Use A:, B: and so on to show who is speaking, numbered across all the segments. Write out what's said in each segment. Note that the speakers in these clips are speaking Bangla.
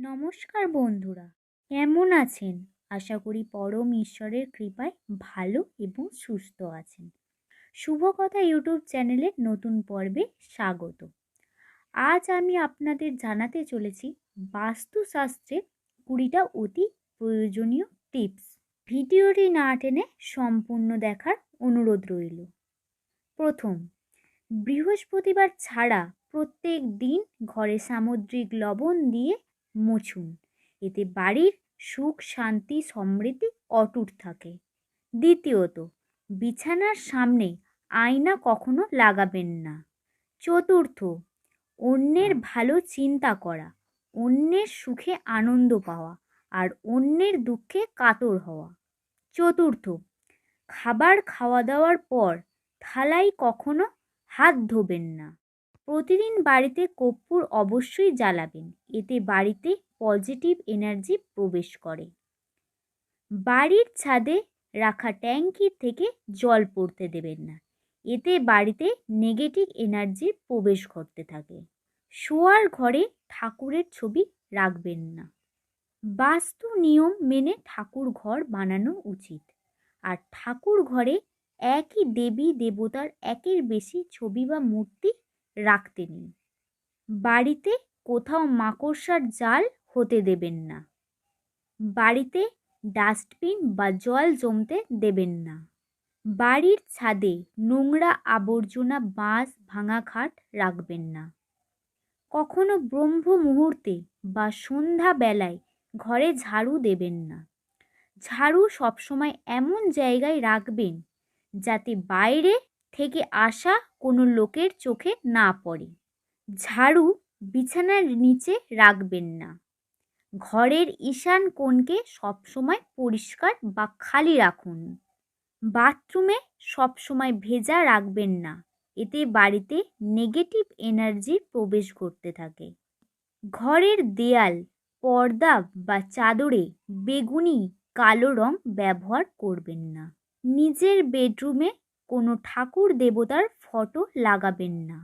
A: নমস্কার বন্ধুরা, কেমন আছেন? আশা করি পরম ঈশ্বরের কৃপায় ভালো এবং সুস্থ আছেন। শুভ কথা ইউটিউব চ্যানেলের নতুন পর্বে স্বাগত। আজ আমি আপনাদের জানাতে চলেছি বাস্তুশাস্ত্রের কুড়িটা অতি প্রয়োজনীয় টিপস। ভিডিওটি না টেনে সম্পূর্ণ দেখার অনুরোধ রইল। প্রথম, বৃহস্পতিবার ছাড়া প্রত্যেক দিন ঘরে সামুদ্রিক লবণ দিয়ে মুছুন। এতে বাড়ির সুখ, শান্তি, সমৃদ্ধি অটুট থাকে। দ্বিতীয়ত, বিছানার সামনে আয়না কখনো লাগাবেন না। চতুর্থ, অন্যের ভালো চিন্তা করা, অন্যের সুখে আনন্দ পাওয়া আর অন্যের দুঃখে কাতর হওয়া। চতুর্থ, খাবার খাওয়া দাওয়ার পর থালায় কখনো হাত ধোবেন না। প্রতিদিন বাড়িতে কর্পূর অবশ্যই জ্বালাবেন। এতে বাড়িতে পজিটিভ এনার্জি প্রবেশ করে। বাড়ির ছাদে রাখা ট্যাঙ্কির থেকে জল পড়তে দেবেন না। এতে বাড়িতে নেগেটিভ এনার্জির প্রবেশ ঘটতে থাকে। শোয়ার ঘরে ঠাকুরের ছবি রাখবেন না। বাস্তু নিয়ম মেনে ঠাকুর ঘর বানানো উচিত। আর ঠাকুর ঘরে একই দেবী দেবতার একের বেশি ছবি বা মূর্তি রাখতে নেই বাড়িতে কোথাও মাকড়সার জাল হতে দেবেন না। বাড়িতে ডাস্টবিন বা জল জমতে দেবেন না। বাড়ির ছাদে নোংরা আবর্জনা বাঁশ, ভাঙা খাট রাখবেন না। কখনো ব্রহ্ম মুহূর্তে বা সন্ধ্যা বেলায় ঘরে ঝাড়ু দেবেন না। ঝাড়ু সবসময় এমন জায়গায় রাখবেন যাতে বাইরে থেকে আসা কোনো লোকের চোখে না পড়ে। ঝাড়ু বিছানার নিচে রাখবেন না। ঘরের ঈশান কোণকে সবসময় পরিষ্কার বা খালি রাখুন। বাথরুমে সবসময় ভেজা রাখবেন না। এতে বাড়িতে নেগেটিভ এনার্জি প্রবেশ করতে থাকে। ঘরের দেয়াল, পর্দা বা চাদরে বেগুনি, কালো রং ব্যবহার করবেন না। নিজের বেডরুমে কোনো ঠাকুর দেবতার ফটো লাগাবেন না।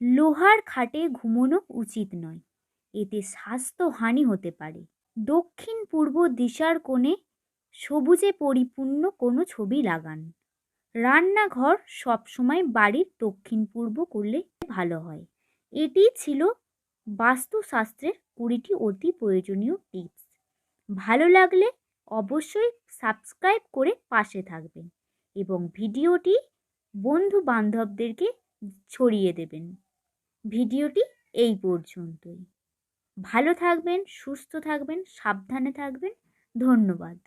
A: লোহার খাটে ঘুমোনো উচিত নয়। এতে স্বাস্থ্যহানি হতে পারে। দক্ষিণ পূর্ব দিশার কোণে সবুজে পরিপূর্ণ কোনো ছবি লাগান। রান্নাঘর সবসময় বাড়ির দক্ষিণ পূর্ব করলে ভালো হয়। এটি ছিল বাস্তুশাস্ত্রের কুড়িটি অতি প্রয়োজনীয় টিপস। ভালো লাগলে অবশ্যই সাবস্ক্রাইব করে পাশে থাকবেন এবং ভিডিওটি বন্ধু বান্ধবদেরকে ছড়িয়ে দেবেন। ভিডিওটি এই পর্যন্তই। ভালো থাকবেন সুস্থ থাকবেন সাবধানে থাকবেন। ধন্যবাদ।